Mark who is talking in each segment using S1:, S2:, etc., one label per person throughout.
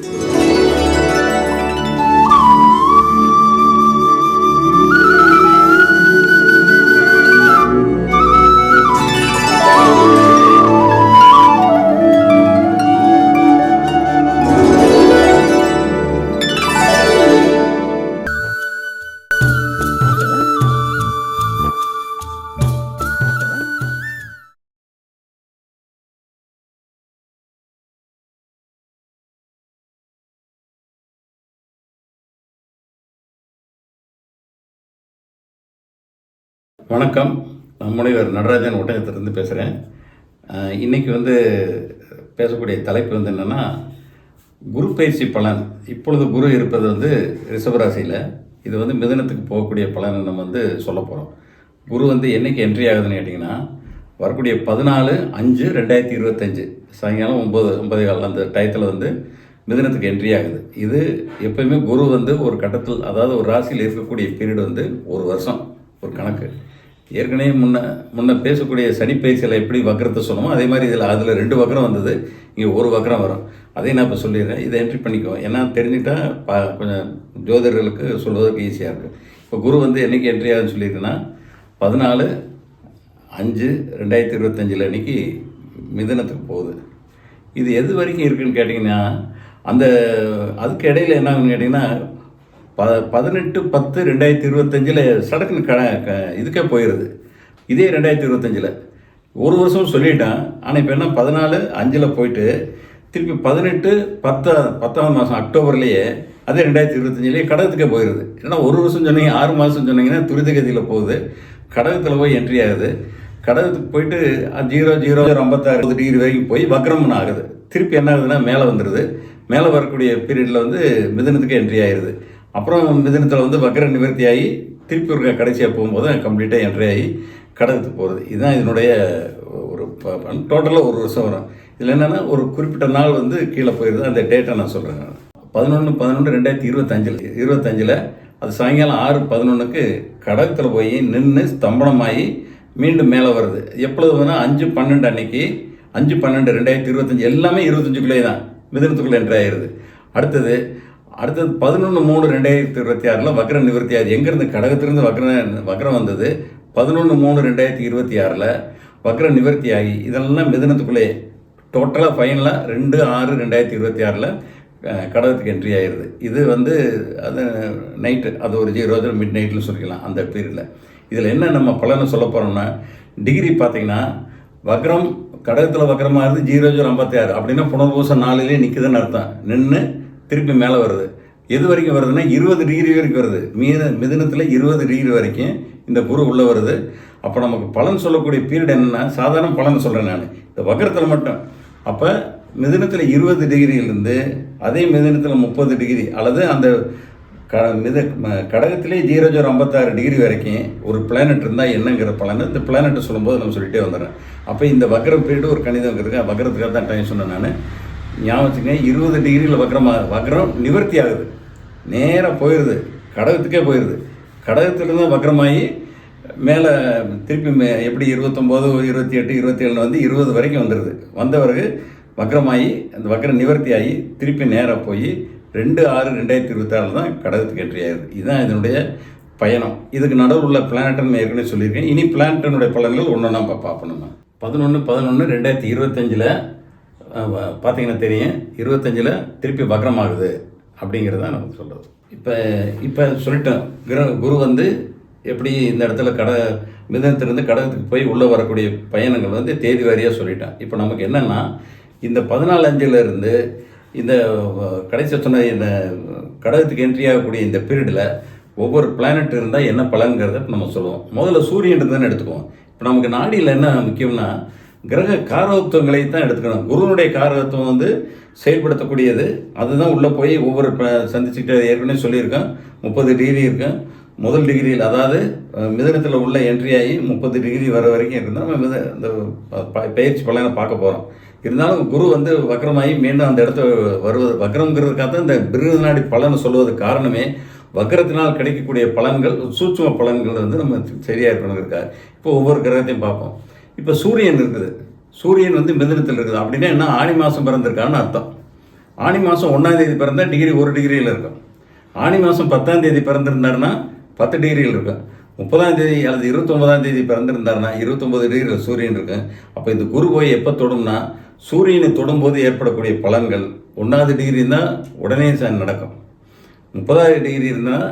S1: Thank you. வணக்கம். நான் முனைவர் நடராஜன் ஒட்டகத்திலிருந்து பேசுகிறேன் இன்றைக்கி வந்து பேசக்கூடிய தலைப்பு வந்து என்னென்னா குரு பயிற்சி பலன். இப்பொழுது குரு இருப்பது வந்து ரிஷபராசியில். இது வந்து மிதனத்துக்கு போகக்கூடிய பலனை நம்ம வந்து சொல்ல போகிறோம் குரு வந்து என்னைக்கு என்ட்ரி ஆகுதுன்னு கேட்டிங்கன்னா வரக்கூடிய பதினாலு அஞ்சு ரெண்டாயிரத்தி இருபத்தஞ்சு. சாயங்காலம் ஒம்பது ஒன்பது கால். அந்த டயத்தில் வந்து மிதனத்துக்கு என்ட்ரி ஆகுது. இது எப்பயுமே குரு வந்து ஒரு கட்டத்தில் அதாவது ஒரு ராசியில் இருக்கக்கூடிய பீரியட் வந்து ஒரு வருஷம் ஒரு கணக்கு. ஏற்கனவே முன்ன முன்ன பேசக்கூடிய சனி எப்படி வக்கரத்தை சொன்னோமோ அதே மாதிரி இதில் அதில் ரெண்டு வக்கரம் வந்தது. இங்கே ஒரு வக்கரம் வரும். அதையும் நான் இப்போ சொல்லிடுறேன். இதை என்ட்ரி பண்ணிக்கோ. ஏன்னா தெரிஞ்சுட்டா பா கொஞ்சம் ஜோதிடர்களுக்கு சொல்வதற்கு ஈஸியாக இருக்குது இப்போ குரு வந்து என்றைக்கு என்ட்ரி ஆகுதுன்னு சொல்லியிருக்குன்னா பதினாலு அஞ்சு ரெண்டாயிரத்தி இருபத்தஞ்சில் அன்றைக்கி மிதனத்துக்கு போகுது. இது எது வரைக்கும் இருக்குதுன்னு கேட்டிங்கன்னா அந்த அதுக்கு இடையில என்ன கேட்டிங்கன்னா ப பதினெட்டு பத்து ரெண்டாயிரத்தி இருபத்தஞ்சில் சடக்குன்னு க க இதுக்கே போயிடுது இதே ரெண்டாயிரத்தி இருபத்தஞ்சில். ஒரு வருஷம் சொல்லிட்டான். ஆனால் இப்போ என்ன பதினாலு அஞ்சில் போயிட்டு திருப்பி பதினெட்டு பத்தா பத்தாவது மாதம் அக்டோபர்லேயே அதே ரெண்டாயிரத்தி இருபத்தஞ்சிலேயே கடகத்துக்கே போயிடுது ஏன்னா ஒரு வருஷம் சொன்னீங்க ஆறு மாதம் சொன்னீங்கன்னா துரிதகதியில் போகுது. கடகத்தில் போய் என்ட்ரி ஆகுது. கடகத்துக்கு போயிட்டு ஜீரோ ஜீரோ ஐம்பத்தாறு டிகிரி வரைக்கும் போய் வக்ரம்னு ஆகுது. திருப்பி என்ன ஆகுதுன்னா மேலே வந்துடுது மேலே வரக்கூடிய பீரியடில் வந்து மிதனத்துக்கு என்ட்ரி ஆயிடுது அப்புறம் மிதனத்தில் வந்து வக்கர நிவர்த்தி ஆகி திருப்பி ஒரு கடைசியாக போகும்போது கம்ப்ளீட்டாக என்ட்ரி ஆகி கடகத்துக்கு போகிறது இதுதான் இதனுடைய ஒரு டோட்டலாக ஒரு வருஷம் வரும் இதில் என்னென்னா ஒரு குறிப்பிட்ட நாள் வந்து கீழே போயிடுது அந்த டேட்டை நான் சொல்கிறேன் நான். பதினொன்று பதினொன்று ரெண்டாயிரத்தி இருபத்தஞ்சில் இருபத்தஞ்சில் அது சாயங்காலம் ஆறு பதினொன்றுக்கு கடகத்தில் போய் நின்று ஸ்தம்பனமாகி மீண்டும் மேலே வருது. எப்பொழுது வேணால் அஞ்சு பன்னெண்டு அன்னைக்கு அஞ்சு பன்னெண்டு ரெண்டாயிரத்தி இருபத்தஞ்சி எல்லாமே இருபத்தஞ்சுக்குள்ளே தான் மிதனத்துக்குள்ளே என்ட்ரி ஆயிடுது அடுத்தது அடுத்தது பதினொன்று மூணு ரெண்டாயிரத்தி இருபத்தி ஆறில் வக்ர நிவர்த்தி ஆகுது எங்கேருந்து? கடகத்திலிருந்து வக்ர வக்ரம் வந்தது. பதினொன்று மூணு ரெண்டாயிரத்தி இருபத்தி ஆறில் வக்ர நிவர்த்தி ஆகி இதெல்லாம் மிதனத்துக்குள்ளே டோட்டலாக ஃபைனலாக ரெண்டு ஆறு ரெண்டாயிரத்தி இருபத்தி ஆறில் கடகத்துக்கு என்ட்ரி ஆயிடுது இது வந்து அது நைட்டு அது ஒரு ஜீரோ மிட் நைட்டில் சொல்லிக்கலாம் அந்த பீரியடில் இதில் என்ன நம்ம பலனை சொல்ல போகிறோம்னா டிகிரி பார்த்தீங்கன்னா வக்ரம் கடகத்தில் வக்ரமாக இருந்து ஜீரோ ஜீரோ ஐம்பத்தி ஆறு. அப்படின்னா புனர்பூசம் நாலுலேயே நிற்குதுன்னு அர்த்தம். நின்று திருப்பி மேலே வருது. எது வரைக்கும் வருதுன்னா இருபது டிகிரி வரைக்கும் வருது. மீத மிதனத்தில் இருபது டிகிரி வரைக்கும் இந்த குரு உள்ளே வருது. அப்போ நமக்கு பலன் சொல்லக்கூடிய பீரியட் என்னென்னா சாதாரண பலன் சொல்கிறேன் நான். இந்த வக்கரத்தில் மட்டும். அப்போ மிதனத்தில் இருபது டிகிரியிலேருந்து அதே மிதனத்தில் முப்பது டிகிரி அல்லது அந்த க மித கடகத்திலே ஜீரோ ஜீரோ ஐம்பத்தாறு டிகிரி வரைக்கும் ஒரு பிளானட் இருந்தால் என்னங்கிற பலன் இந்த பிளானட்டை சொல்லும்போது நம்ம சொல்லிகிட்டே வந்துடுறேன். அப்போ இந்த வக்கரம் பீரியடு ஒரு கணிதம் இருக்குது வக்கரத்துக்காக தான் டைம் சொன்னேன் நான். ஞாபகம் இருபது டிகிரியில் வக்ரமாக வக்ரம் நிவர்த்தி ஆகுது. நேராக போயிடுது கடகத்துக்கே போயிடுது கடகத்துலேருந்து வக்ரமாகி மேலே திருப்பி மே எப்படி இருபத்தொம்போது இருபத்தி எட்டு இருபத்தி ஏழில் வந்து இருபது வரைக்கும் வந்துடுது வந்த பிறகு வக்ரமாகி அந்த வக்ரம் நிவர்த்தி ஆகி திருப்பி நேராக போய் ரெண்டு ஆறு ரெண்டாயிரத்தி இருபத்தாறில் தான் கடகத்துக்கு என்ட்ரி ஆகுது. இதுதான் இதனுடைய பயணம். இதுக்கு நடுவில் உள்ள பிளானட்டன் ஏற்கனவே சொல்லியிருக்கேன். இனி பிளானட்டனுடைய பலன்கள் ஒன்று நம்ம பார்ப்போம் நம்ம. பதினொன்று பதினொன்று ரெண்டாயிரத்தி இருபத்தஞ்சில் பார்த்தீங்கன்னா தெரியும் இருபத்தஞ்சில் திருப்பி வக்ரமாகுது அப்படிங்கிறது தான் நமக்கு சொல்கிறது இப்போ இப்போ சொல்லிட்டோம் கிர குரு வந்து எப்படி இந்த இடத்துல கட மிதனத்திலிருந்து கடகத்துக்கு போய் உள்ளே வரக்கூடிய பயணங்கள் வந்து தேதி வாரியாக சொல்லிட்டேன். இப்போ நமக்கு என்னென்னா இந்த பதினாலு அஞ்சிலிருந்து இந்த கடைசி சொன்ன இந்த கடகத்துக்கு என்ட்ரி ஆகக்கூடிய இந்த பீரியடில் ஒவ்வொரு பிளானட் இருந்தால் என்ன பலங்கிறத நம்ம சொல்லுவோம். முதல்ல சூரியன் இருந்ததுன்னு எடுத்துக்குவோம். இப்போ நமக்கு நாடியில் என்ன முக்கியம்னா கிரக காரகத்துவங்களை தான் எடுத்துக்கணும். குருவனுடைய காரகத்துவம் வந்து செயல்படுத்தக்கூடியது. அதுதான் உள்ளே போய் ஒவ்வொரு சந்திச்சுக்கிட்ட ஏற்கனவே சொல்லியிருக்கேன் முப்பது டிகிரி இருக்கேன் முதல் டிகிரியில் அதாவது மிதனத்தில் உள்ள என்ட்ரி ஆகி முப்பது டிகிரி வர வரைக்கும் இருந்தால் நம்ம மித இந்த பயிற்சி பலனை பார்க்க போகிறோம் இருந்தாலும் குரு வந்து வக்கரமாகி மீண்டும் அந்த இடத்த வருவது வக்கரங்கிறதுக்காக தான் இந்த பிருநாடி பலனை சொல்வதற்கு காரணமே வக்கரத்தினால் கிடைக்கக்கூடிய பலன்கள் சூட்சும பலன்கள் வந்து நம்ம சரியாக இருக்கணுங்கிறக்காக இப்போ ஒவ்வொரு கிரகத்தையும் பார்ப்போம். இப்போ சூரியன் இருக்குது. சூரியன் வந்து மிதனத்தில் இருக்குது. அப்படின்னா என்ன? ஆணி மாதம் பிறந்திருக்கான்னு அர்த்தம். ஆனி மாதம் ஒன்றாம் தேதி பிறந்தால் டிகிரி ஒரு டிகிரியில் இருக்கும். ஆனி மாதம் பத்தாம் தேதி பிறந்திருந்தாருன்னா பத்து டிகிரியில் இருக்கும். முப்பதாம் தேதி அல்லது இருபத்தொன்பதாம் தேதி பிறந்திருந்தாருன்னா இருபத்தொம்பது டிகிரியில் சூரியன் இருக்கும் அப்போ இந்த குரு போய் எப்போ தொடும்னா சூரியனை தொடும்போது ஏற்படக்கூடிய பலன்கள் ஒன்றாவது டிகிரி இருந்தால் உடனே நடக்கும். முப்பதாவது டிகிரி இருந்தால்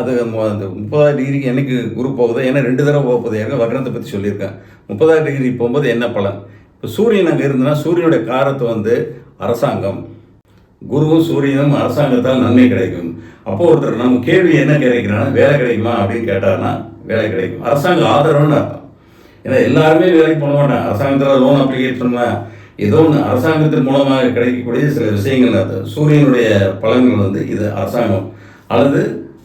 S1: அது அந்த முப்பதாவது டிகிரிக்கு என்னைக்கு குரு போகுதோ ஏன்னா ரெண்டு தடவை போக போகுது. ஏற்கனவே வக்ரத்தை பற்றி சொல்லியிருக்கேன். முப்பதாவது டிகிரி போகும்போது என்ன பலன்? இப்போ சூரியன் அங்கே இருந்ததுன்னா சூரியனுடைய காரத்தை வந்து அரசாங்கம். குருவும் சூரியனும் அரசாங்கத்தால் நன்மை கிடைக்கும். அப்போ ஒருத்தர் நம்ம கேள்வி என்ன கிடைக்கிறான்னா வேலை கிடைக்குமா அப்படின்னு கேட்டாருன்னா வேலை கிடைக்கும். அரசாங்க ஆதரவுன்னு அர்த்தம். ஏன்னா எல்லாருமே வேலைக்கு போக மாட்டாங்க அரசாங்கத்தில் லோன் அப்ளிகேட் ஏதோ ஒன்று அரசாங்கத்தின் மூலமாக கிடைக்கக்கூடிய சில விஷயங்கள் அது. சூரியனுடைய பலன்கள் வந்து இது அரசாங்கம். அல்லது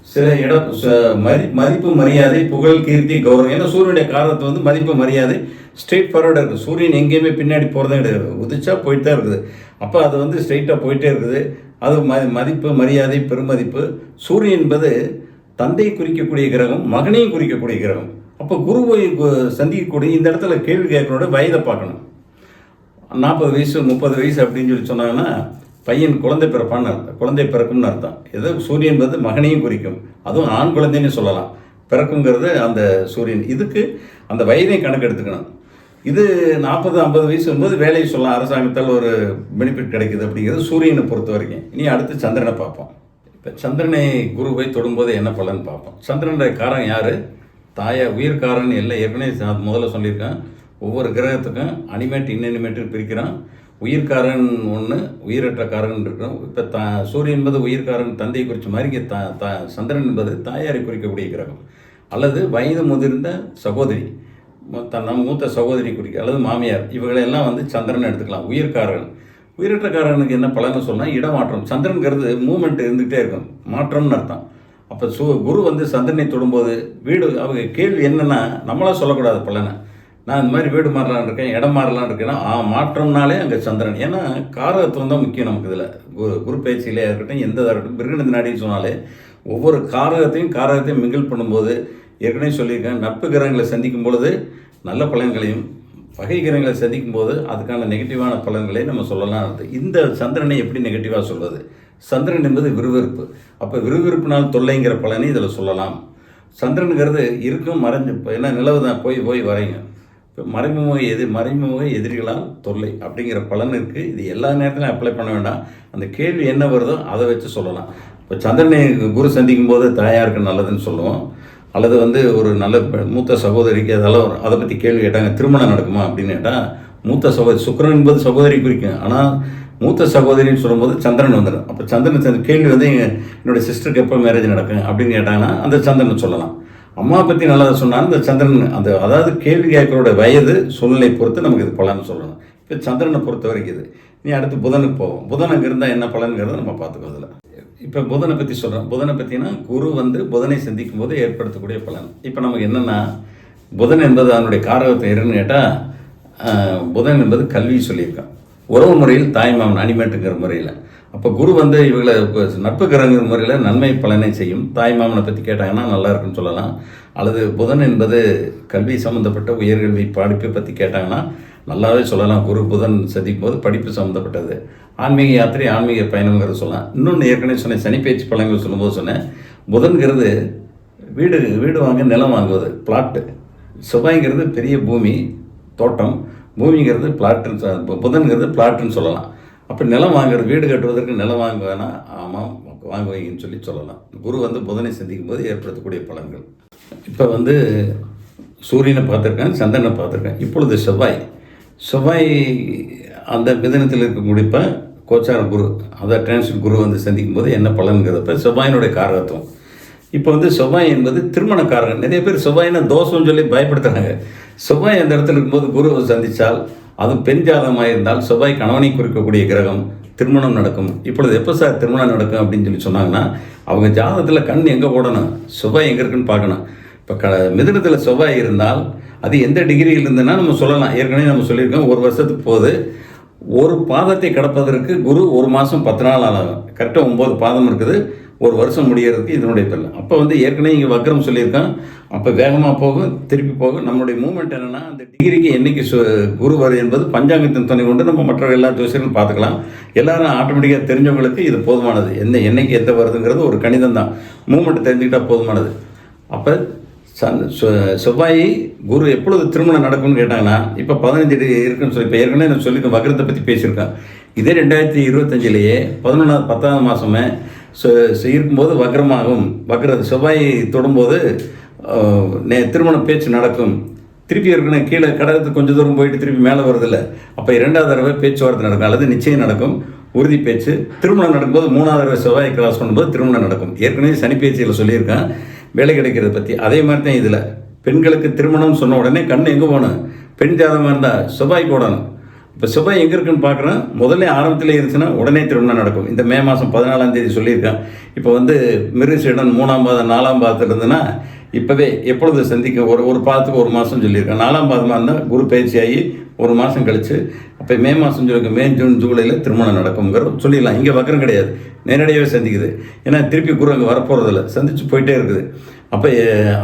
S1: சில இட ச- மதி மதிப்பு மரியாதை புகழ் கீர்த்தி கௌரவம் ஏன்னா சூரியனுடைய காரணத்தை வந்து மதிப்பு மரியாதை ஸ்ட்ரெயிட் ஃபார்வர்டாக இருக்குது. சூரியன் எங்கேயுமே பின்னாடி போகிறதே கிடையாது. உதிச்சா போயிட்டு தான் இருக்குது. அப்போ அது வந்து ஸ்ட்ரெயிட்டாக போயிட்டே இருக்குது. அது ம மதிப்பு மரியாதை பெருமதிப்பு. சூரியன் என்பது தந்தையை குறிக்கக்கூடிய கிரகம் மகனையும் குறிக்கக்கூடிய கிரகம். அப்போ குருவை கு- சந்திக்கக்கூடிய இந்த இடத்துல கேள்வி கேட்கறோட வயதை பார்க்கணும். நாற்பது வயசு முப்பது வயசு அப்படின்னு சொல்லி சொன்னாங்கன்னா பையன் குழந்தை பிறப்பான்னு அர்த்தம். குழந்தை பிறக்கும்னு அர்த்தம். ஏதோ சூரியன் என்பது மகனையும் குறிக்கும். அதுவும் ஆண் குழந்தைன்னு சொல்லலாம். பிறக்குங்கிறது அந்த சூரியன். இதுக்கு அந்த வயதையும் கணக்கு எடுத்துக்கணும் இது நாற்பது ஐம்பது வயசு வரும்போது வேலையை சொல்லலாம். அரசாங்கத்தால் ஒரு பெனிஃபிட் கிடைக்குது அப்படிங்கிறது சூரியனை பொறுத்த வரைக்கும். இனி அடுத்து சந்திரனை பார்ப்போம். இப்போ சந்திரனை குருவை தொடும்போது என்ன பலன் பார்ப்போம். சந்திரனுடைய காரன் யார்? தாயா உயிர்காரன் எல்லாம் ஏற்கனவே நான் முதல்ல சொல்லியிருக்கேன். ஒவ்வொரு கிரகத்துக்கும் அனிமேட் இன்னிமேட்டு பிரிக்கிறான். உயிர்காரன் ஒன்று உயிரற்றக்காரன் இருக்கிறோம். இப்போ த சூரியன் என்பது உயிர்காரன் தந்தையை குறித்த மாதிரி இங்கே த த சந்திரன் என்பது தாயாரை குறிக்கக்கூடிய கிரகம். அல்லது வயது முதிர்ந்த சகோதரி மு- தன் நம்ம மூத்த சகோதரி குறிக்க அல்லது மாமியார் இவர்களெல்லாம் வந்து சந்திரன் எடுத்துக்கலாம். உயிர்காரன் உயிரற்றக்காரனுக்கு என்ன பலன்னு சொன்னால் இடமாற்றம். சந்திரன்கிறது மூமெண்ட் இருந்துகிட்டே இருக்கும். மாற்றம்னு அர்த்தம். அப்போ சு குரு வந்து சந்திரனை தொடும்போது வீடு அவங்க கேள்வி என்னென்னா நம்மளாக சொல்லக்கூடாது பலனை. நான் இந்த மாதிரி வீடு மாறலான்னு இருக்கேன் இடம் மாறலான்னு இருக்கேன்னா ஆ மாற்றம்னாலே அங்கே சந்திரன். ஏன்னா காரகத்துவம் தான் முக்கியம் நமக்கு இதில். குரு குரு பயிற்சியிலே இருக்கட்டும் எந்த இதாக இருக்கட்டும் பிருகணந்த நாடின்னு சொன்னாலே ஒவ்வொரு காரகத்தையும் காரகத்தையும் மிங்கிள் பண்ணும்போது ஏற்கனவே சொல்லியிருக்கேன் நட்பு கிரகங்களை சந்திக்கும் பொழுது நல்ல பலன்களையும் பகை கிரகங்களை சந்திக்கும் போது அதுக்கான நெகட்டிவான பலன்களை நம்ம சொல்லலாம் இந்த சந்திரனை எப்படி நெகட்டிவாக சொல்வது? சந்திரன் என்பது விறுவிறுப்பு. அப்போ விறுவிறுப்புனால் தொல்லைங்கிற பலனை இதில் சொல்லலாம். சந்திரனுங்கிறது இருக்கும் மறைஞ்சு ஏன்னா நிலவு தான் போய் போய் வரைங்க இப்போ மறைமுக எதிர் மறைமுக எதிரிகளால் தொல்லை அப்படிங்கிற பலன் இருக்குது இது எல்லா நேரத்திலும் அப்ளை பண்ண வேண்டாம். அந்த கேள்வி என்ன வருதோ அதை வச்சு சொல்லலாம். இப்போ சந்திரனை குரு சந்திக்கும் போது தாயாருக்கு நல்லதுன்னு சொல்லுவோம். அல்லது வந்து ஒரு நல்ல மூத்த சகோதரிக்கு அதெல்லாம் அதை பற்றி கேள்வி கேட்டாங்க திருமணம் நடக்குமா அப்படின்னு கேட்டால் மூத்த சகோதரி சுக்கரன் என்பது சகோதரி குறிக்கும். ஆனால் மூத்த சகோதரின்னு சொல்லும்போது சந்திரன் வந்துடும் அப்போ சந்திரன் கேள்வி வந்து எங்கள் என்னோட சிஸ்டருக்கு எப்போ மேரேஜ் நடக்கும் அப்படின்னு கேட்டாங்கன்னா அந்த சந்திரனை சொல்லலாம். அம்மா பற்றி நல்லதை சொன்னால் இந்த சந்திரன் அந்த அதாவது கேள்வி கேட்கறோட வயது சூழ்நிலை பொறுத்து நமக்கு இது பலன்னு சொல்லணும். இப்போ சந்திரனை பொறுத்த வரைக்கும் இது. நீ அடுத்து புதனுக்கு போவோம். புதன் அங்கே இருந்தால் என்ன பலன்கிறத நம்ம பார்த்துக்கோ அதில். இப்போ புதனை பற்றி சொல்கிறேன் புதனை பற்றினா குரு வந்து புதனை சந்திக்கும் போது ஏற்படுத்தக்கூடிய பலன். இப்போ நமக்கு என்னென்னா புதன் என்பது அதனுடைய காரகத்தை இருன்னு கேட்டால் புதன் என்பது கல்வி சொல்லியிருக்கான். உறவு முறையில் தாய்மாமன் அனிமேட்டுங்கிற முறையில். அப்போ குரு வந்து இவங்களை இப்போ நட்பு கிரகங்கிற முறையில் நன்மை பலனை செய்யும். தாய் மாமனை பற்றி கேட்டாங்கன்னா நல்லா இருக்குன்னு சொல்லலாம். அல்லது புதன் என்பது கல்வி சம்மந்தப்பட்ட உயர்கல்வி படிப்பை பற்றி கேட்டாங்கன்னா நல்லாவே சொல்லலாம். குரு புதன் சந்திக்கும் போது படிப்பு சம்மந்தப்பட்டது ஆன்மீக யாத்திரை ஆன்மீக பயணங்கிறது சொல்லலாம். இன்னொன்று ஏற்கனவே சொன்னேன். சனிப்பயிற்சி பழங்கள் சொல்லும்போது சொன்னேன். புதன்கிறது வீடு வீடு வாங்க நிலம் வாங்குவது பிளாட்டு செவ்வாய்ங்கிறது பெரிய பூமி தோட்டம். பூமிங்கிறது பிளாட்டுன்னு சொ- புதன்கிறது பிளாட்டுன்னு சொல்லலாம். அப்போ நிலம் வாங்குறது வீடு கட்டுவதற்கு நிலம் வாங்குவேன்னா ஆமாம் ஆமாம் வாங்குவீங்கன்னு சொல்லி சொல்லலாம். குரு வந்து புதனை சந்திக்கும் போது ஏற்படுத்தக்கூடிய பலன்கள். இப்போ வந்து சூரியனை பார்த்துருக்கேன் சந்திரனை பார்த்துருக்கேன். இப்பொழுது செவ்வாய். செவ்வாய் அந்த மிதனத்தில் இருக்க இப்ப கோச்சார குரு அதாவது டிரான்ஸ்ட் குரு வந்து சந்திக்கும் போது என்ன பலன்கிறப்ப செவ்வாயினுடைய காரகத்துவம். இப்போ வந்து செவ்வாய் என்பது திருமண காரகம் நிறைய பேர் செவ்வாயினா தோஷம்னு சொல்லி பயப்படுத்துகிறாங்க செவ்வாய் அந்த இடத்துல இருக்கும்போது குருவை சந்தித்தால் அது பெண் ஜாதகமாக இருந்தால் செவ்வாய் கணவனை குறிக்கக்கூடிய கிரகம் திருமணம் நடக்கும். இப்பொழுது எப்போ சார் திருமணம் நடக்கும் அப்படின்னு சொல்லி சொன்னாங்கன்னா அவங்க ஜாதகத்தில் கண் எங்கே போடணும்? செவ்வாய் எங்கே இருக்குன்னு பார்க்கணும். இப்போ க மிதுனத்தில் செவ்வாய் இருந்தால் அது எந்த டிகிரியில் இருந்ததுன்னா நம்ம சொல்லலாம். ஏற்கனவே நம்ம சொல்லியிருக்கோம் ஒரு வருஷத்துக்கு போது ஒரு பாதத்தை கடப்பதற்கு குரு ஒரு மாதம் பத்து நாள் ஆகும் கரெக்டாக ஒம்பது பாதம் இருக்குது. ஒரு வருஷம் முடியறதுக்கு இதனுடைய பலன் அப்போ வந்து ஏற்கனவே இங்கே வக்ரம் சொல்லியிருக்கான். அப்போ வேகமாக போகும் திருப்பி போகும் நம்மளுடைய மூமெண்ட் என்னென்னா அந்த டிகிரிக்கு என்னைக்கு சு குரு வரும் என்பது பஞ்சாங்கத்தின் துணை கொண்டு நம்ம மற்ற எல்லா ஜோசியர்களும் பார்த்துக்கலாம். எல்லாரும் ஆட்டோமேட்டிக்காக தெரிஞ்சவங்களுக்கு இது போதுமானது. எந்த என்னைக்கு எந்த வருதுங்கிறது ஒரு கணிதம் தான். மூமெண்ட் தெரிஞ்சுக்கிட்டால் போதுமானது. அப்போ சந் செவ்வாய் குரு எப்பொழுது திருமணம் நடக்கும்னு கேட்டாங்கன்னா இப்போ பதினஞ்சு டிகிரி இருக்குன்னு சொல்லி இப்போ ஏற்கனவே நான் சொல்லியிருக்கேன் வக்ரத்தை பற்றி பேசியிருக்கேன். இதே ரெண்டாயிரத்தி இருபத்தஞ்சிலேயே பதினொன்றாவது பத்தாவது மாதமே இருக்கும்போது வக்ரமாகும். வக்ர செவ்வாய் தொடும்போது நே திருமண பேச்சு நடக்கும். திருப்பி இருக்கணும் கீழே கடகத்துக்கு கொஞ்சம் தூரம் போயிட்டு திருப்பி மேலே வரதில்ல அப்போ இரண்டாவது தடவை பேச்சுவார்த்தை நடக்கும். அல்லது நிச்சயம் நடக்கும். உறுதி பேச்சு. திருமணம் நடக்கும்போது மூணாவது தடவை செவ்வாய் கிராஸ் பண்ணும்போது திருமணம் நடக்கும். ஏற்கனவே சனி பேச்சியில் சொல்லியிருக்கேன். வேலை கிடைக்கிறத பற்றி அதே மாதிரி தான் இதில். பெண்களுக்கு திருமணம் சொன்ன உடனே கண் எங்கே போகணும்? பெண் ஜாதகமாக இருந்தால் செவ்வாய் போடணும். இப்போ செவ்வாய் எங்கே இருக்குன்னு பார்க்குறோம் முதல்ல ஆரம்பத்தில் இருந்துச்சுன்னா உடனே திருமணம் நடக்கும். இந்த மே மாதம் பதினாலாம் தேதி சொல்லியிருக்கேன். இப்போ வந்து மிருசிடன் மூணாம் பாதம் நாலாம் பாதத்தில் இருந்துன்னா இப்போவே எப்பொழுது சந்திக்க ஒரு ஒரு பாதத்துக்கு ஒரு மாதம் சொல்லியிருக்கேன். நாலாம் பாதமாக இருந்தால் குரு பயிற்சியாகி ஒரு மாதம் கழித்து அப்போ மே மாதம் சொல்லியிருக்கேன் மே ஜூன் ஜூலையில் திருமணம் நடக்குங்கிற சொல்லிடலாம். இங்கே வக்கரம் கிடையாது. நேரடியாகவே சந்திக்குது. ஏன்னா திருப்பி குரு அங்கே வரப்போகிறதில்ல சந்திச்சு போயிட்டே இருக்குது. அப்போ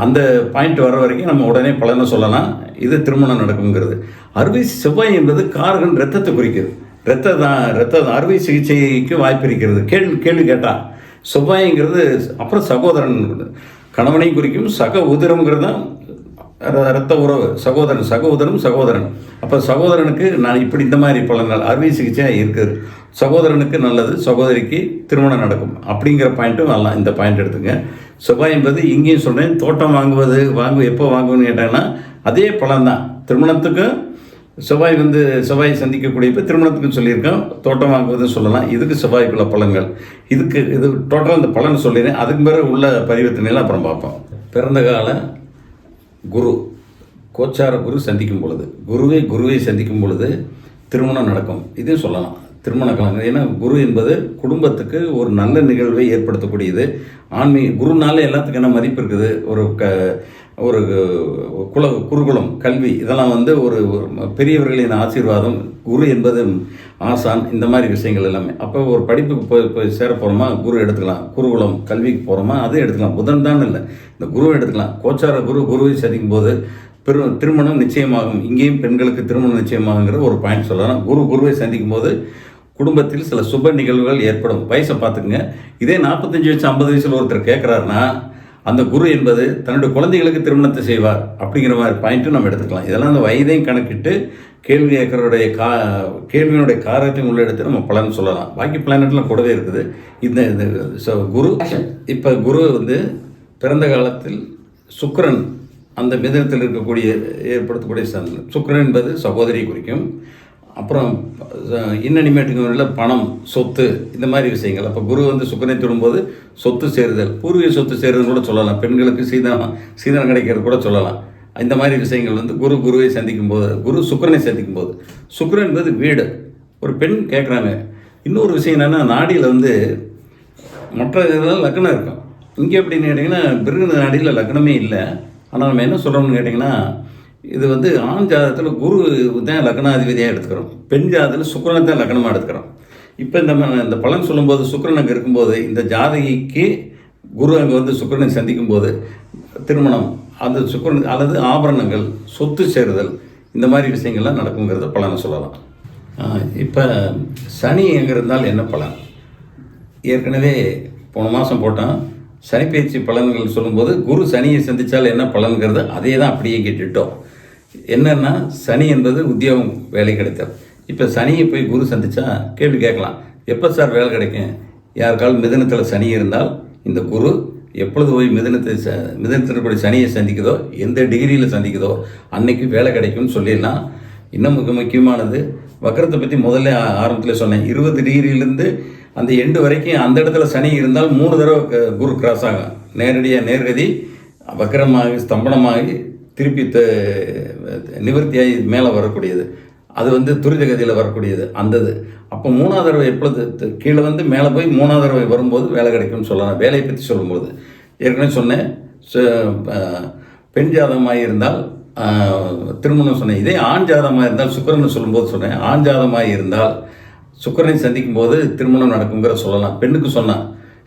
S1: அந்த பாயிண்ட் வர வரைக்கும் நம்ம உடனே பலனை சொல்லலாம். இது திருமணம் நடக்குங்கிறது அறுவை செவ்வாய் என்பது கார்கன் ரத்தத்தை குறிக்கிறது. ரத்த தான் ரத்த அறுவை சிகிச்சைக்கு வாய்ப்பு இருக்கிறது. கேள்வி கேள்வி கேட்டால் செவ்வாய்ங்கிறது அப்புறம் சகோதரன் கணவனையும் குறிக்கும். சக உதிரம்ங்கிறது தான் ரத்த உறவு. சகோதரன் சகோதரம் சகோதரன். அப்போ சகோதரனுக்கு நான் இப்படி இந்த மாதிரி பலன்கள் அறுவை சிகிச்சையாக இருக்குது. சகோதரனுக்கு நல்லது. சகோதரிக்கு திருமணம் நடக்கும். அப்படிங்கிற பாயிண்ட்டும் நல்லா இந்த பாயிண்ட் எடுத்துங்க. செவ்வாய் என்பது இங்கேயும் சொல்கிறேன் தோட்டம் வாங்குவது வாங்கு எப்போ வாங்குவேன்னு கேட்டாங்கன்னா அதே பலன் தான் திருமணத்துக்கும் செவ்வாய் வந்து செவ்வாய் சந்திக்கக்கூடிய இப்போ திருமணத்துக்கும் சொல்லியிருக்கோம் தோட்டம் வாங்குவதுன்னு சொல்லலாம். இதுக்கு செவ்வாய்க்குள்ள பலன்கள். இதுக்கு இது டோட்டலாக இந்த பலன் சொல்லிடுறேன். அதுக்கு பிறகு உள்ள பரிவர்த்தனைலாம் அப்புறம் பார்ப்போம். பிறந்த கால குரு கோச்சார குரு சந்திக்கும் பொழுது குருவை குருவை சந்திக்கும் பொழுது திருமணம் நடக்கும். இதையும் சொல்லலாம். திருமண கலங்கள். ஏன்னா குரு என்பது குடும்பத்துக்கு ஒரு நல்ல நிகழ்வை ஏற்படுத்தக்கூடியது. ஆன்மீக குருனால எல்லாத்துக்கும் என்ன மதிப்பு இருக்குது? ஒரு க ஒரு குல குருகுலம் கல்வி இதெல்லாம் வந்து ஒரு ஒரு பெரியவர்களின் ஆசீர்வாதம். குரு என்பது ஆசான் இந்த மாதிரி விஷயங்கள் எல்லாமே. அப்போ ஒரு படிப்புக்கு போய் போய் சேர போகிறோமா குரு எடுத்துக்கலாம். குருகுலம் கல்விக்கு போகிறோமா அது எடுத்துக்கலாம். புதன் தான் இல்லை. இந்த குரு எடுத்துக்கலாம். கோச்சார குரு குருவை சதிக்கும் போது பெரு திருமணம் நிச்சயமாகும். இங்கேயும் பெண்களுக்கு திருமணம் நிச்சயமாகுங்கிற ஒரு பாயிண்ட் சொல்லலாம் குரு குருவை சந்திக்கும் போது குடும்பத்தில் சில சுப நிகழ்வுகள் ஏற்படும். வயசை பார்த்துக்குங்க. இதே நாற்பத்தஞ்சு வயசு ஐம்பது வயசில் ஒருத்தர் கேட்குறாருன்னா அந்த குரு என்பது தன்னுடைய குழந்தைகளுக்கு திருமணத்தை செய்வார் அப்படிங்கிற மாதிரி பாயிண்ட்டும் நம்ம எடுத்துக்கலாம். இதெல்லாம் அந்த வயதையும் கணக்கிட்டு கேள்வி கேட்கறவுடைய கா கேள்வியினுடைய காரத்தையும் உள்ள எடுத்து நம்ம பலன் சொல்லலாம். பாக்கி பிளானட்லாம் கூடவே இருக்குது. இந்த இந்த so குரு இப்போ குரு வந்து பிறந்த காலத்தில் சுக்கரன் அந்த மிதனத்தில் இருக்கக்கூடிய ஏற்படுத்தக்கூடிய சன் சுக்கிரன் என்பது சகோதரியை குறிக்கும். அப்புறம் இன்னிமேட்டுக்கு பணம் சொத்து இந்த மாதிரி விஷயங்கள். அப்போ குரு வந்து சுக்கரனை தொடும்போது சொத்து சேருதல். பூர்வீக சொத்து சேருதல் கூட சொல்லலாம். பெண்களுக்கு சீதனம் சீதனம் கிடைக்கிறது கூட சொல்லலாம். இந்த மாதிரி விஷயங்கள் வந்து குரு குருவை சந்திக்கும் போது குரு சுக்கரனை சந்திக்கும் போது சுக்கரன் என்பது வீடு. ஒரு பெண் கேட்குறாங்க இன்னொரு விஷயம் என்னென்னா நாடியில் வந்து மற்ற இதெல்லாம் லக்னம் இருக்கும். இங்கே எப்படின்னு கேட்டிங்கன்னா பிருகுன நாடியில் லக்னமே இல்லை. ஆனால் நம்ம என்ன சொல்கிறோம்னு கேட்டிங்கன்னா இது வந்து ஆண் ஜாதகத்தில் குரு தான் லக்னாதிபதியாக எடுத்துக்கிறோம். பெண் ஜாதகத்தில் சுக்கரனை தான் லக்னமாக எடுத்துக்கிறோம். இப்போ இந்த ம- இந்த பலன் சொல்லும்போது சுக்கிரன் அங்கே இருக்கும்போது இந்த ஜாதகிக்கு குரு அங்கே வந்து சுக்கிரனை சந்திக்கும் போது திருமணம் அந்த சுக்கரன் அல்லது ஆபரணங்கள் சொத்து சேருதல் இந்த மாதிரி விஷயங்கள்லாம் நடக்குங்கிறத பலனை சொல்லலாம். இப்போ சனி எங்கே இருந்தால் என்ன பலன்? ஏற்கனவே போன மாதம் போட்டோம் சனிப்பயிற்சி பலன்கள் சொல்லும்போது குரு சனியை சந்தித்தால் என்ன பலன்கிறது? அதே தான் அப்படியே கேட்டுட்டோம். என்னன்னா சனி என்பது உத்தியோகம் வேலை கிடைத்தல். இப்போ சனியை போய் குரு சந்தித்தா கேள்வி கேட்கலாம். எப்போ சார் வேலை கிடைக்கும்? யாருக்காலும் மிதனத்தில் சனி இருந்தால் இந்த குரு எப்பொழுது போய் மிதனத்தை ச மிதனத்தில் சனியை சந்திக்குதோ எந்த டிகிரியில் சந்திக்குதோ அன்னைக்கு வேலை கிடைக்கும்னு சொல்லிடலாம். இன்னும் மிக முக்கியமானது வக்கரத்தை பற்றி முதல்ல ஆரம்பத்தில் சொன்னேன். இருபது டிகிரியிலேருந்து அந்த எண்டு வரைக்கும் அந்த இடத்துல சனி இருந்தால் மூணு தடவை க- குரு கிராஸ் ஆகும். நேரடியாக நேர்கதி வக்கரமாகி ஸ்தம்பனமாகி திருப்பி த நிவர்த்தியாகி மேலே வரக்கூடியது. அது வந்து துரித கதியில் வரக்கூடியது அந்த இது அப்போ மூணாவது தடவை எப்பொழுது கீழே வந்து மேலே போய் மூணாவது தடவை வரும்போது வேலை கிடைக்கும்னு சொல்லலாம். வேலையை பற்றி சொல்லும்போது ஏற்கனவே சொன்னேன் ச- பெண் ஜாதகமாக இருந்தால் திருமணம் சொன்னேன். இதே ஆண் ஜாதகமாக இருந்தால் சுக்கரன் சொல்லும்போது சொன்னேன். ஆண் ஜாதகமாக இருந்தால் சுக்கிரனை சந்திக்கும் போது திருமணம் நடக்குங்கிற சொல்லலாம். பெண்ணுக்கு சொன்னான்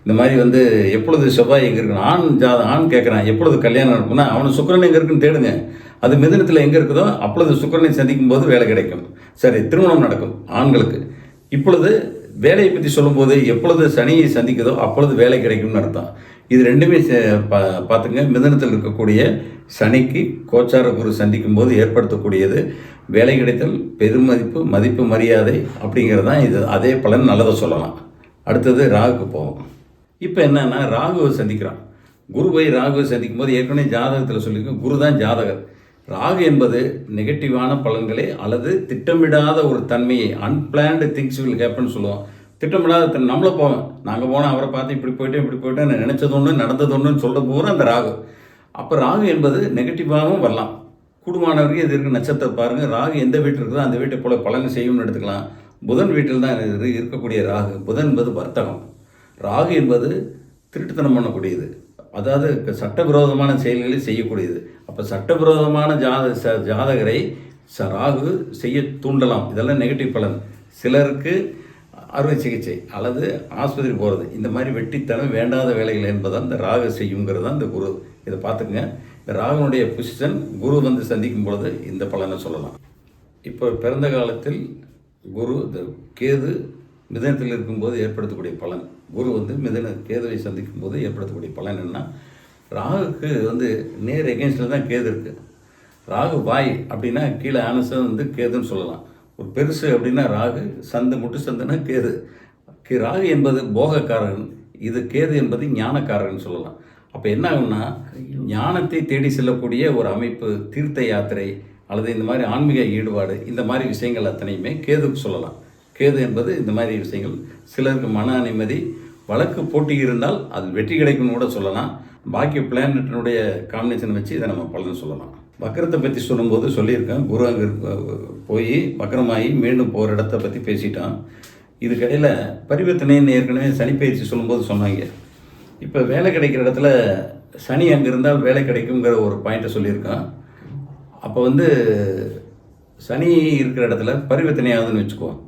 S1: இந்த மாதிரி வந்து எப்பொழுது செவ்வாய் எங்கே இருக்குன்னு ஆண் ஜாத ஆண் கேட்குறான் எப்பொழுது கல்யாணம் நடக்கும்னா அவனுக்கு சுக்கரன் எங்கே இருக்குன்னு தேடுங்க. அது மிதனத்தில் எங்கே இருக்குதோ அப்பொழுது சுக்கிரனை சந்திக்கும் போது வேலை கிடைக்கும். சரி திருமணம் நடக்கும் ஆண்களுக்கு. இப்பொழுது வேலையை பற்றி சொல்லும்போது எப்பொழுது சனியை சந்திக்குதோ அப்பொழுது வேலை கிடைக்கும்னு அர்த்தம். இது ரெண்டுமே சே- பா பார்த்துங்க. மிதனத்தில் இருக்கக்கூடிய சனிக்கு கோச்சார குரு சந்திக்கும் போது ஏற்படுத்தக்கூடியது வேலை கிடைத்தல் பெருமதிப்பு மதிப்பு மரியாதை அப்படிங்கிறது தான் இது. அதே பலன் நல்லதை சொல்லலாம். அடுத்தது ராகுக்கு போவோம். இப்போ என்னன்னா ராகுவை சந்திக்கிறான். குருவை ராகுவை சந்திக்கும் போது ஏற்கனவே ஜாதகத்தில் சொல்லியிருக்கோம் குரு தான் ஜாதகர். ராகு என்பது நெகட்டிவான பலன்களை அல்லது திட்டமிடாத ஒரு தன்மையை அன்பிளான்டு திங்ஸ் வில் ஹேப்பன் சொல்லுவோம். திட்டமிடாத தன் நம்மளை போவோம் நாங்கள் போனால் அவரை பார்த்து இப்படி போயிட்டேன் இப்படி போயிட்டேன் நான் நினச்சது ஒன்று நடந்தது ஒன்றுன்னு சொல்கிறது போகிற அந்த ராகு. அப்போ ராகு என்பது நெகட்டிவாகவும் வரலாம். கூடுமானவருக்கு இது இருக்க? நட்சத்திரம் பாருங்கள் ராகு எந்த வீட்டில் இருக்குதோ அந்த வீட்டை போல பலன் செய்யும்னு எடுத்துக்கலாம். புதன் வீட்டில் தான் இருக்கக்கூடிய ராகு. புதன் என்பது வர்த்தகம். ராகு என்பது திருட்டுத்தனம் பண்ணக்கூடியது. அதாவது சட்டவிரோதமான செயல்களை செய்யக்கூடியது. அப்போ சட்டவிரோதமான ஜாத ச- ஜாதகரை ச ராகு செய்ய தூண்டலாம். இதெல்லாம் நெகட்டிவ் பலன். சிலருக்கு அறுவை சிகிச்சை அல்லது ஆஸ்பத்திரி போகிறது இந்த மாதிரி வெட்டித்தனம் வேண்டாத வேலைகள் என்பதை இந்த ராகு செய்யுங்கிறது தான் இந்த குரு. இதை பார்த்துக்குங்க. இந்த ராகுனுடைய பொசிஷன் குரு வந்து சந்திக்கும் பொழுது இந்த பலனை சொல்லலாம். இப்போ பிறந்த காலத்தில் குரு இந்த கேது மிதனத்தில் இருக்கும்போது ஏற்படுத்தக்கூடிய பலன். குரு வந்து மிதன கேதுவை சந்திக்கும் போது ஏற்படுத்தக்கூடிய பலன் என்ன ராகுக்கு வந்து நேர் எகேன்ஸ்டில் தான் கேது இருக்குது ராகு வாய் அப்படின்னா கீழே ஆனசம் வந்து கேதுன்னு சொல்லலாம். ஒரு பெருசு அப்படின்னா ராகு சந்து முட்டு சந்துனா கேது. கி- ராகு என்பது போகக்காரன் இது கேது என்பது ஞானக்காரன் சொல்லலாம். அப்போ என்ன ஆகும்னா ஞானத்தை தேடி செல்லக்கூடிய ஒரு அமைப்பு தீர்த்த யாத்திரை அல்லது இந்த மாதிரி ஆன்மீக ஈடுபாடு இந்த மாதிரி விஷயங்கள் அத்தனையுமே கேதுக்கு சொல்லலாம். கேது என்பது இந்த மாதிரி விஷயங்கள். சிலருக்கு மன நிம்மதி வழக்கு போட்டி இருந்தால் அது வெற்றி கிடைக்கும்னு கூட சொல்லலாம். பாக்கி பிளானட்டினுடைய காம்பினேஷன் வச்சு இதை நம்ம பலன் சொல்லலாம். வக்கரத்தை பற்றி சொல்லும்போது சொல்லியிருக்கேன். குரு அங்கே போய் வக்கரமாகி மீண்டும் போகிற இடத்த பற்றி பேசிட்டான். இதுக்கடையில் பரிவர்த்தனைன்னு ஏற்கனவே சனிப்பயிற்சி சொல்லும்போது சொன்னாங்க. இப்போ வேலை கிடைக்கிற இடத்துல சனி அங்கே இருந்தால் வேலை கிடைக்குங்கிற ஒரு பாயிண்ட்டை சொல்லியிருக்கான். அப்போ வந்து சனி இருக்கிற இடத்துல பரிவர்த்தனை ஆகுதுன்னு வச்சுக்குவோம்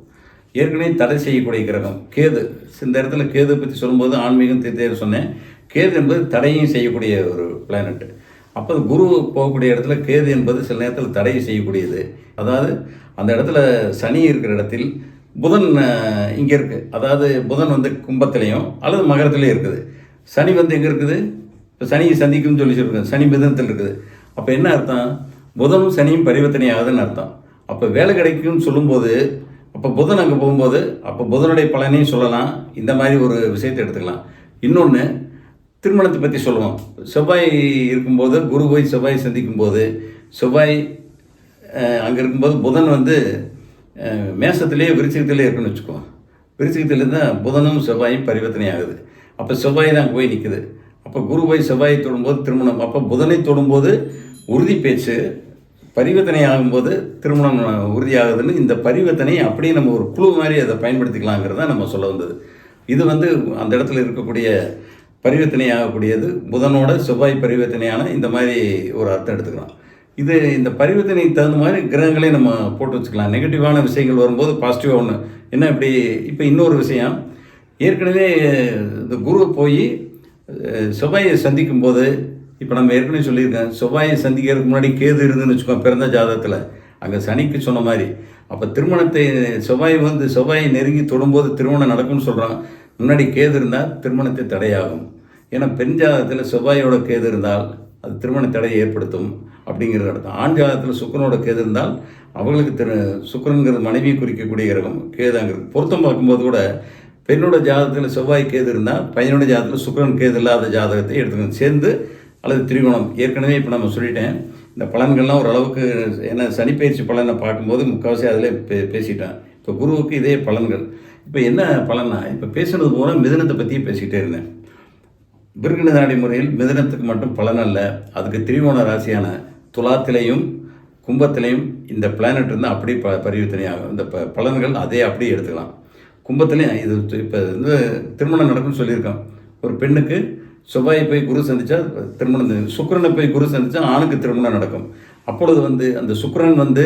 S1: ஏற்கனவே தடை செய்யக்கூடிய கிரகம் கேது. இந்த இடத்துல கேது பற்றி சொல்லும்போது ஆன்மீகம் தீர்த்தேர் சொன்னேன். கேது என்பது தடையும் செய்யக்கூடிய ஒரு பிளானட் அப்போ குரு போகக்கூடிய இடத்துல கேது என்பது சில நேரத்தில் தடையை செய்யக்கூடியது. அதாவது அந்த இடத்துல சனி இருக்கிற இடத்தில் புதன் இங்கே இருக்குது அதாவது புதன் வந்து கும்பத்திலையும் அல்லது மகரத்துலேயும் இருக்குது. சனி வந்து எங்கே இருக்குது? இப்போ சனியை சந்திக்கும்னு சொல்லி சொல்லியிருக்கேன் சனி மிதனத்தில் இருக்குது. அப்போ என்ன அர்த்தம்? புதனும் சனியும் பரிவர்த்தனை ஆகுதுன்னு அர்த்தம். அப்போ வேலை கிடைக்கும்னு சொல்லும்போது அப்போ புதன் அங்கே போகும்போது அப்போ புதனுடைய பலனையும் சொல்லலாம். இந்த மாதிரி ஒரு விஷயத்தை எடுத்துக்கலாம். இன்னொன்று திருமணத்தை பற்றி சொல்லுவோம். செவ்வாய் இருக்கும்போது குரு போய் செவ்வாய் சந்திக்கும் போது செவ்வாய் அங்கே இருக்கும்போது புதன் வந்து மேசத்துலேயே மேசத்திலேயே விருச்சிகத்திலே இருக்குன்னு வச்சுக்கோ விருச்சிகத்தில் தான் புதனும் செவ்வாயும் பரிவர்த்தனை ஆகுது. அப்போ செவ்வாய் தான் போய் நிற்குது அப்போ குரு போய் செவ்வாயை தொடும்போது திருமணம். அப்போ புதனை தொடும்போது உறுதி பேச்சு பரிவர்த்தனை ஆகும்போது திருமணம் உறுதியாகுதுன்னு இந்த பரிவர்த்தனையை அப்படியே நம்ம ஒரு குழு மாதிரி அதை பயன்படுத்திக்கலாங்கிறத நம்ம சொல்ல வந்தது. இது வந்து அந்த இடத்துல இருக்கக்கூடிய பரிவர்த்தனை ஆகக்கூடியது புதனோட செவ்வாய் பரிவர்த்தனையான இந்த மாதிரி ஒரு அர்த்தம் எடுத்துக்கலாம். இது இந்த பரிவர்த்தனைக்கு தகுந்த மாதிரி கிரகங்களே நம்ம போட்டு வச்சுக்கலாம். நெகட்டிவான விஷயங்கள் வரும்போது பாசிட்டிவாக ஒன்று என்ன இப்படி இப்போ இன்னொரு விஷயம். ஏற்கனவே இந்த குரு போய் செவ்வாயை சந்திக்கும் போது இப்போ நம்ம ஏற்கனவே சொல்லியிருக்கேன் செவ்வாயை சந்திக்கிறதுக்கு முன்னாடி கேது இருந்துன்னு வச்சுக்கோங்க பிறந்த ஜாதகத்தில். அங்கே சனிக்கு சொன்ன மாதிரி. அப்போ திருமணத்தை செவ்வாய் வந்து செவ்வாயை நெருங்கி தொடும்போது திருமணம் நடக்கும்னு சொல்கிறான் முன்னாடி கேது இருந்தால் திருமணத்தை தடையாகும். ஏன்னா பெண் ஜாதகத்தில் செவ்வாயோட கேது இருந்தால் அது திருமண தடையை ஏற்படுத்தும் அப்படிங்கிறது அர்த்தம். ஆண் ஜாதகத்தில் சுக்கரனோட கேது இருந்தால் அவங்களுக்கு திரு சுக்கரங்கிறது மனைவியை குறிக்கக்கூடிய கிரகம் கேதாங்கிறது பொருத்தம் பார்க்கும்போது கூட பெண்ணோட ஜாதகத்தில் செவ்வாய் கேது இருந்தால் பையனோட ஜாதகத்தில் சுக்கிரன் கேது இல்லாத ஜாதகத்தை எடுத்துக்கணும். சேர்ந்து அல்லது திரிகோணம். ஏற்கனவே இப்போ நம்ம சொல்லிட்டேன். இந்த பலன்கள்லாம் ஓரளவுக்கு ஏன்னா சனிப்பயிற்சி பலனை பார்க்கும்போது முக்கால்வாசி அதில் பே பேசிட்டேன். இப்போ குருவுக்கு இதே பலன்கள். இப்போ என்ன பலன்னா இப்போ பேசுனது போல மிதனத்தை பற்றியே பேசிக்கிட்டே இருந்தேன். பிருகுண முறையில் மிதனத்துக்கு மட்டும் பலன் அல்ல. அதுக்கு திரிகோண ராசியான துலாத்திலையும் கும்பத்திலையும் இந்த பிளானட் இருந்தால் அப்படியே ப பரிவர்த்தனையாகும். இந்த ப பலன்கள் அதே அப்படியே எடுத்துக்கலாம். கும்பத்திலையும் இது இப்போ வந்து திருமணம் நடக்கும்னு சொல்லியிருக்கோம். ஒரு பெண்ணுக்கு செவ்வாயை போய் குரு சந்திச்சா திருமணம் சுக்கரனை போய் குரு சந்திச்சா ஆணுக்கு திருமணம் நடக்கும். அப்பொழுது வந்து அந்த சுக்கரன் வந்து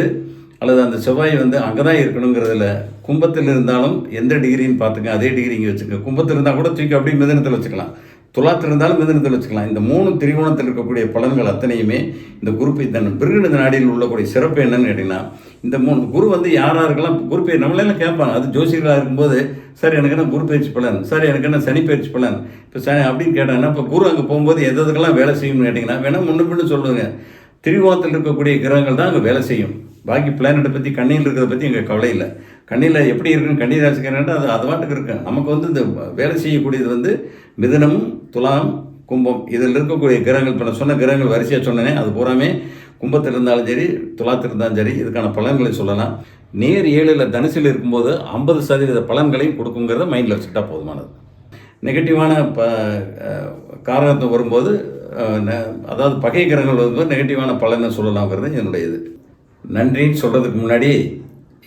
S1: அல்லது அந்த செவ்வாய் வந்து அங்கே தான் இருக்கணுங்கிறதுல கும்பத்தில் இருந்தாலும் எந்த டிகிரின்னு பார்த்துங்க அதே டிகிரி இங்கே வச்சுக்கோங்க. கும்பத்தில் இருந்தால் கூட தூக்கி அப்படியே மிதனத்தில் வச்சுக்கலாம். துலாத்தில் இருந்தாலும் மிதனத்தில் வச்சுக்கலாம். இந்த மூணு திரிகோணத்தில் இருக்கக்கூடிய பலன்கள் அத்தனையுமே இந்த குருப்பை தன் பிறகு நாடியில் உள்ளக்கூடிய சிறப்பு என்னன்னு கேட்டிங்கன்னா இந்த மூணு குரு வந்து யார் யாருக்கெல்லாம் குரு பயிர் நம்மளெல்லாம் கேட்பாங்க. அது ஜோசியர்களாக இருக்கும்போது சார் எனக்கு என்ன குரு பயிற்சி பலன்? சார் எனக்கு என்ன சனி பயிற்சி பலன்? இப்போ சனி அப்படின்னு கேட்டாங்கன்னா இப்போ குரு அங்கே போகும்போது எது எதுக்கெல்லாம் வேலை செய்யும்னு கேட்டிங்கன்னா வேணால் முன்ன பின்னு சொல்லுவாங்க திரிகோணத்தில் இருக்கக்கூடிய கிரகங்கள் தான் அங்கே வேலை செய்யும். பாக்கி பிளானட்டை பற்றி கண்ணியில் இருக்கிறத பற்றி எங்கள் கவலை இல்லை. கண்ணியில் எப்படி இருக்குன்னு கண்ணீர் ராசிக்காரன்ட்டு அது அது பாட்டுக்கு நமக்கு வந்து இந்த வேலை செய்யக்கூடியது வந்து மிதனம் துலாம் கும்பம். இதில் இருக்கக்கூடிய கிரகங்கள் இப்போ நான் சொன்ன கிரகங்கள் வரிசையாக சொன்னேனே அது பூராமே கும்பத்தில் இருந்தாலும் சரி துலாத்தில் இருந்தாலும் சரி இதுக்கான பலன்களை சொல்லலாம். நேர் ஏழில் தனுசில் இருக்கும்போது ஐம்பது சதவீத பலன்களையும் கொடுக்குங்கிறத மைண்டில் வச்சுக்கிட்டா போதுமானது. நெகட்டிவான ப காரணத்தை காரகத்தை வரும்போது ந- அதாவது பகை கிரகங்கள் வரும்போது நெகட்டிவான பலனை சொல்லலாம்ங்கிறது என்னுடைய இது. நன்றின்னு சொல்கிறதுக்கு முன்னாடி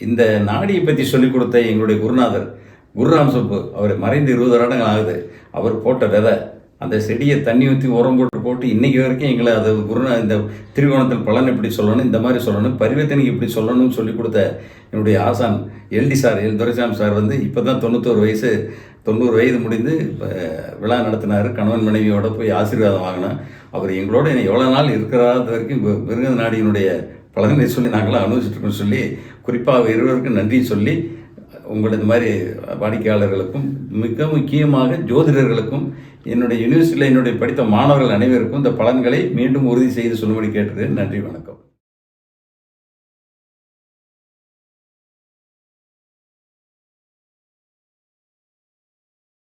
S1: இந்த நாடியை பற்றி சொல்லிக் கொடுத்த எங்களுடைய குருநாதர் குருராம் சுப்பு அவர் மறைந்து இருபது வருடங்கள் ஆகுது. அவர் போட்ட விதை அந்த செடியை தண்ணி ஊற்றி உரம் போட்டு போட்டு இன்றைக்கி வரைக்கும் எங்களை அது குருநா இந்த திரிகோணத்தில் பலன் இப்படி சொல்லணும் இந்த மாதிரி சொல்லணும் பரிவர்த்தனைக்கு இப்படி சொல்லணும்னு சொல்லி கொடுத்த என்னுடைய ஆசான் L D sir L Duraisamy sir வந்து இப்போ தான் தொண்ணூத்தோரு வயசு தொண்ணூறு வயது முடிந்து இப்போ விழா நடத்தினார். கணவன் மனைவியோட போய் ஆசீர்வாதம் வாங்கினேன் அவர் எங்களோட எவ்வளோ நாள் இருக்கிறாத வரைக்கும் மிருகநாடியினுடைய நாடியினுடைய பலனை சொல்லி நாங்களாம் அனுபவிச்சுட்டு சொல்லி குறிப்பாக இருவருக்கும் நன்றி சொல்லி உங்களது மாதிரி வாடிக்கையாளர்களுக்கும் மிக முக்கியமாக ஜோதிடர்களுக்கும் என்னுடைய யூனிவர்சிட்டியில் என்னுடைய படித்த மாணவர்கள் அனைவருக்கும் இந்த பலன்களை மீண்டும் உறுதி செய்து சொல்லும்படி கேட்டுக்கிறேன். நன்றி வணக்கம்.